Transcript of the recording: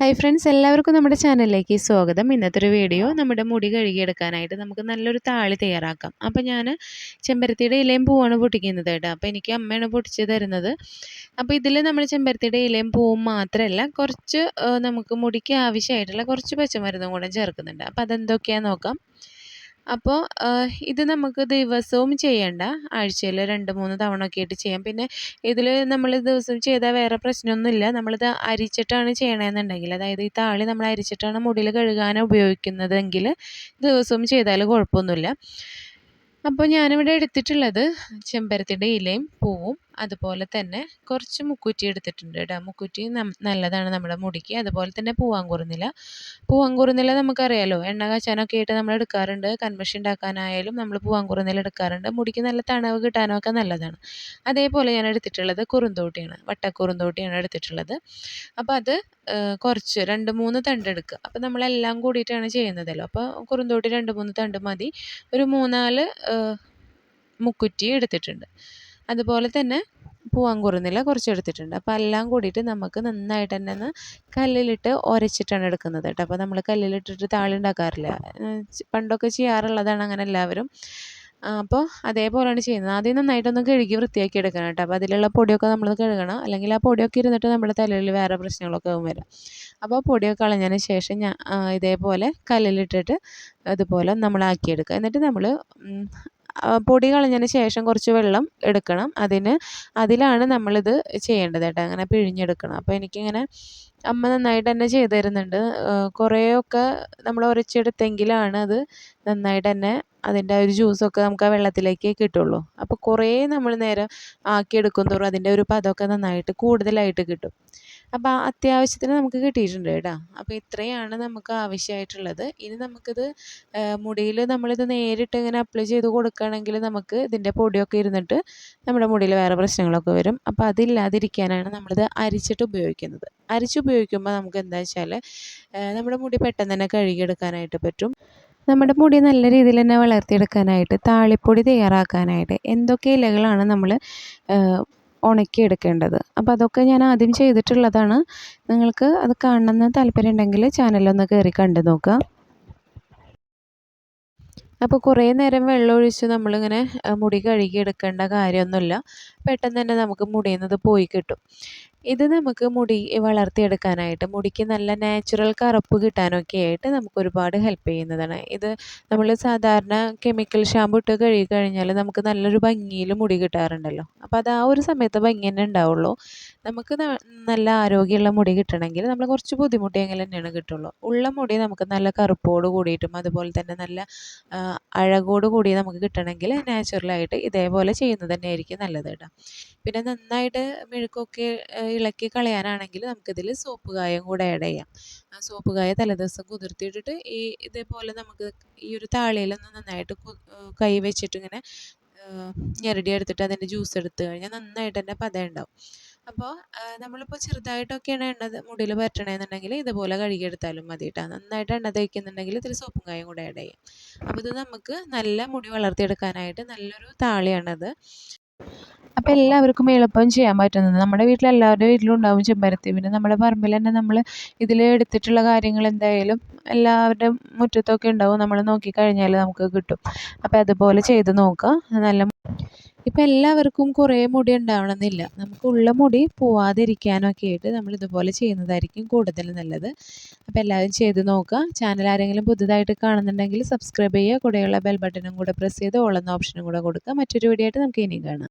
Hi friends എല്ലാവർക്കും നമ്മുടെ ചാനലിലേക്ക് സ്വാഗതം. ഇന്നത്തെ ഒരു വീഡിയോ നമ്മുടെ മുടി കഴുകിയെടുക്കാനായിട്ട് നമുക്ക് നല്ലൊരു താളി തയ്യാറാക്കാം. അപ്പോൾ ഞാൻ ചെമ്പരത്തിയുടെ ഇലയും പൂവാണ് പൊട്ടിക്കുന്നത് കേട്ടോ. അപ്പോൾ എനിക്ക് അമ്മയാണ് പൊട്ടിച്ച് തരുന്നത്. അപ്പോൾ ഇതിൽ നമ്മൾ ചെമ്പരത്തിയുടെ ഇലയും പൂവും മാത്രമല്ല കുറച്ച് നമുക്ക് മുടിക്ക് ആവശ്യമായിട്ടുള്ള കുറച്ച് പച്ചമരുന്നും കൂടെ ചേർക്കുന്നുണ്ട്. അപ്പോൾ അതെന്തൊക്കെയാണെന്ന് നോക്കാം. അപ്പോൾ ഇത് നമുക്ക് ദിവസവും ചെയ്യണ്ട. ആഴ്ചയിൽ രണ്ട് മൂന്ന് തവണ ഒക്കെ ആയിട്ട് ചെയ്യാം. പിന്നെ ഇതിൽ നമ്മൾ ദിവസം ചെയ്താൽ വേറെ പ്രശ്നമൊന്നുമില്ല. നമ്മളിത് അരിച്ചിട്ടാണ് ചെയ്യണമെന്നുണ്ടെങ്കിൽ അതായത് ഈ താളി നമ്മൾ അരിച്ചിട്ടാണ് മുടിയിൽ കഴുകാൻ ഉപയോഗിക്കുന്നതെങ്കിൽ ദിവസവും ചെയ്താൽ കുഴപ്പമൊന്നുമില്ല. അപ്പോൾ ഞാനിവിടെ എടുത്തിട്ടുള്ളത് ചെമ്പരത്തിയുടെ ഇലയും പൂവും. അതുപോലെ തന്നെ കുറച്ച് മുക്കുറ്റി എടുത്തിട്ടുണ്ട് കേട്ടോ. മുക്കുറ്റി നല്ലതാണ് നമ്മുടെ മുടിക്ക്. അതുപോലെ തന്നെ പൂവാങ്കുറുന്നില പൂവാങ്കുറുന്നില നമുക്കറിയാലോ എണ്ണ കാച്ചാനൊക്കെ ആയിട്ട് നമ്മൾ എടുക്കാറുണ്ട്. കൺമഷി ഉണ്ടാക്കാനായാലും നമ്മൾ പൂവാങ്കുറുന്നില എടുക്കാറുണ്ട്. മുടിക്ക് നല്ല തണവ് കിട്ടാനൊക്കെ നല്ലതാണ്. അതേപോലെ ഞാൻ എടുത്തിട്ടുള്ളത് കുറുന്തോട്ടിയാണ്. വട്ടക്കുറുന്തോട്ടിയാണ് എടുത്തിട്ടുള്ളത്. അപ്പോൾ അത് കുറച്ച് രണ്ട് മൂന്ന് തണ്ട് എടുക്കുക. അപ്പോൾ നമ്മളെല്ലാം കൂടിയിട്ടാണ് ചെയ്യുന്നതല്ലോ. അപ്പോൾ കുറുന്തോട്ടി രണ്ട് മൂന്ന് തണ്ട് മതി. ഒരു മൂന്നാൽ മുക്കുറ്റി എടുത്തിട്ടുണ്ട്. അതുപോലെ തന്നെ പൂവാങ്കുറുന്നില കുറച്ച് എടുത്തിട്ടുണ്ട് അപ്പോൾ എല്ലാം കൂടിയിട്ട് നമുക്ക് നന്നായിട്ട് തന്നെ ഒന്ന് കല്ലിലിട്ട് ഉരച്ചിട്ടാണ് എടുക്കുന്നത് കേട്ടോ. അപ്പോൾ നമ്മൾ കല്ലിലിട്ടിട്ട് താളി ഉണ്ടാക്കാറില്ല. പണ്ടൊക്കെ ചെയ്യാറുള്ളതാണ് അങ്ങനെ എല്ലാവരും. അപ്പോൾ അതേപോലെയാണ് ചെയ്യുന്നത്. ആദ്യം നന്നായിട്ടൊന്ന് കഴുകി വൃത്തിയാക്കി എടുക്കണം കേട്ടോ. അപ്പോൾ അതിലുള്ള പൊടിയൊക്കെ നമ്മൾ കഴുകണം. അല്ലെങ്കിൽ ആ പൊടിയൊക്കെ ഇരുന്നിട്ട് നമ്മുടെ തലയിൽ വേറെ പ്രശ്നങ്ങളൊക്കെ വരും. അപ്പോൾ പൊടിയൊക്കെ കളഞ്ഞതിന് ശേഷം ഞാൻ ഇതേപോലെ കല്ലിലിട്ടിട്ട് അതുപോലെ നമ്മൾ ആക്കിയെടുക്കുക എന്നിട്ട് നമ്മൾ പൊടി കളഞ്ഞതിന് ശേഷം കുറച്ച് വെള്ളം എടുക്കണം. അതിന് അതിലാണ് നമ്മളിത് ചെയ്യേണ്ടത് കേട്ടോ. അങ്ങനെ പിഴിഞ്ഞെടുക്കണം. അപ്പോൾ എനിക്കിങ്ങനെ അമ്മ നന്നായിട്ട് തന്നെ ചെയ്തു തരുന്നുണ്ട്. കുറേയൊക്കെ നമ്മൾ ഉരച്ചെടുത്തെങ്കിലാണ് അത് നന്നായിട്ട് തന്നെ അതിന്റെ ഒരു ജ്യൂസൊക്കെ നമുക്ക് ആ വെള്ളത്തിലേക്ക് കിട്ടുള്ളൂ. അപ്പോൾ കുറേ നമ്മൾ നേരം ആക്കിയെടുക്കും തോറും അതിന്റെ ഒരു പദമൊക്കെ നന്നായിട്ട് കൂടുതലായിട്ട് കിട്ടും. അപ്പോൾ അത്യാവശ്യത്തിന് നമുക്ക് കിട്ടിയിട്ടുണ്ട് കേട്ടോ. അപ്പോൾ ഇത്രയാണ് നമുക്ക് ആവശ്യമായിട്ടുള്ളത്. ഇനി നമുക്കിത് മുടിയിൽ നമ്മളിത് നേരിട്ട് ഇങ്ങനെ അപ്ലൈ ചെയ്ത് കൊടുക്കുകയാണെങ്കിൽ നമുക്ക് ഇതിന്റെ പൊടിയൊക്കെ ഇരുന്നിട്ട് നമ്മുടെ മുടിയിൽ വേറെ പ്രശ്നങ്ങളൊക്കെ വരും. അപ്പോൾ അതില്ലാതിരിക്കാനാണ് നമ്മളിത് അരിച്ചിട്ട് ഉപയോഗിക്കുന്നത്. അരിച്ച് ഉപയോഗിക്കുമ്പോൾ നമുക്ക് എന്താ വെച്ചാൽ നമ്മുടെ മുടി പെട്ടെന്ന് തന്നെ കഴുകിയെടുക്കാനായിട്ട് പറ്റും. നമ്മുടെ മുടി നല്ല രീതിയിൽ തന്നെ വളർത്തിയെടുക്കാനായിട്ട് താളിപ്പൊടി തയ്യാറാക്കാനായിട്ട് എന്തൊക്കെ ഇലകളാണ് നമ്മൾ ഉണക്കിയെടുക്കേണ്ടത്. അപ്പോൾ അതൊക്കെ ഞാൻ ആദ്യം ചെയ്തിട്ടുള്ളതാണ്. നിങ്ങൾക്ക് അത് കാണണമെന്ന് താല്പര്യം ഉണ്ടെങ്കിൽ ചാനലൊന്ന് കയറി കണ്ടു നോക്കുക. അപ്പോൾ കുറേ നേരം വെള്ളം ഒഴിച്ച് നമ്മളിങ്ങനെ മുടി കഴുകി എടുക്കേണ്ട കാര്യമൊന്നുമില്ല. പെട്ടെന്ന് തന്നെ നമുക്ക് മുടിയിൽ പോയി കിട്ടും. ഇത് നമുക്ക് മുടി വളർത്തിയെടുക്കാനായിട്ട് മുടിക്ക് നല്ല നാച്ചുറൽ കറുപ്പ് കിട്ടാനൊക്കെ ആയിട്ട് നമുക്ക് ഒരുപാട് ഹെൽപ്പ് ചെയ്യുന്നതാണ്. ഇത് നമ്മൾ സാധാരണ കെമിക്കൽ ഷാമ്പു ഇട്ട് കഴുകി കഴിഞ്ഞാൽ നമുക്ക് നല്ലൊരു ഭംഗിയിൽ മുടി കിട്ടാറുണ്ടല്ലോ. അപ്പോൾ അത് ആ ഒരു സമയത്ത് ഭംഗി തന്നെ ഉണ്ടാവുള്ളൂ. നമുക്ക് നല്ല ആരോഗ്യമുള്ള മുടി കിട്ടണമെങ്കിൽ നമ്മൾ കുറച്ച് ബുദ്ധിമുട്ടിയെങ്കിൽ തന്നെയാണ് കിട്ടുള്ളൂ. ഉള്ള മുടി നമുക്ക് നല്ല കറുപ്പോട് കൂടിയിട്ടും അതുപോലെ തന്നെ നല്ല അഴകോട് കൂടി നമുക്ക് കിട്ടണമെങ്കിൽ നാച്ചുറലായിട്ട് ഇതേപോലെ ചെയ്യുന്നത് തന്നെയായിരിക്കും നല്ലത് കേട്ടോ. പിന്നെ നന്നായിട്ട് മെഴുക്കൊക്കെ ഇളക്കി കളയാനാണെങ്കിൽ നമുക്കിതിൽ സോപ്പ് കായം കൂടെ ആഡ് ചെയ്യാം. ആ സോപ്പ് കായ തലേദിവസം കുതിർത്തിയിട്ടിട്ട് ഈ ഇതേപോലെ നമുക്ക് ഈ ഒരു താളിയിലൊന്ന് നന്നായിട്ട് കൈ വെച്ചിട്ട് ഇങ്ങനെ ഞെരടി എടുത്തിട്ട് അതിന്റെ ജ്യൂസ് എടുത്തു കഴിഞ്ഞാൽ നന്നായിട്ട് തന്നെ പതയുണ്ടാവും അപ്പോൾ നമ്മളിപ്പോൾ ചെറുതായിട്ടൊക്കെയാണ് എണ്ണ മുടിയിൽ പറ്റണമെന്നുണ്ടെങ്കിൽ ഇതുപോലെ കഴുകിയെടുത്താലും മതി കേട്ടോ നന്നായിട്ട് എണ്ണ തേക്കുന്നുണ്ടെങ്കിൽ ഇതിൽ സോപ്പും കായും കൂടെ ആഡ് ചെയ്യാം. അപ്പോൾ ഇത് നമുക്ക് നല്ല മുടി വളർത്തിയെടുക്കാനായിട്ട് നല്ലൊരു താളിയാണത്. അപ്പോൾ എല്ലാവർക്കും എളുപ്പം ചെയ്യാൻ പറ്റുന്നത്. നമ്മുടെ വീട്ടിൽ എല്ലാവരുടെ വീട്ടിലും ഉണ്ടാവും ചെമ്പരത്തി. പിന്നെ നമ്മുടെ പറമ്പിൽ തന്നെ നമ്മൾ ഇതിൽ എടുത്തിട്ടുള്ള കാര്യങ്ങൾ എന്തായാലും എല്ലാവരുടെ മുറ്റത്തൊക്കെ ഉണ്ടാവും. നമ്മൾ നോക്കിക്കഴിഞ്ഞാൽ നമുക്ക് കിട്ടും. അപ്പോൾ അതുപോലെ ചെയ്ത് നോക്കുക നല്ല ഇപ്പം എല്ലാവർക്കും കുറേ മുടി ഉണ്ടാവണമെന്നില്ല. നമുക്ക് ഉള്ള മുടി പോവാതിരിക്കാനൊക്കെ ആയിട്ട് നമ്മൾ ഇതുപോലെ ചെയ്യുന്നതായിരിക്കും കൂടുതൽ നല്ലത്. അപ്പോൾ എല്ലാവരും ചെയ്ത് നോക്കുക ചാനൽ ആരെങ്കിലും പുതുതായിട്ട് കാണുന്നുണ്ടെങ്കിൽ സബ്സ്ക്രൈബ് ചെയ്യുക. കൂടെയുള്ള ബെൽ ബട്ടണും കൂടെ പ്രസ് ചെയ്ത് ഓൾ എന്ന ഓപ്ഷനും കൂടെ കൊടുക്കുക മറ്റൊരു വീഡിയോ ആയിട്ട് നമുക്ക് ഇനിയും കാണാം.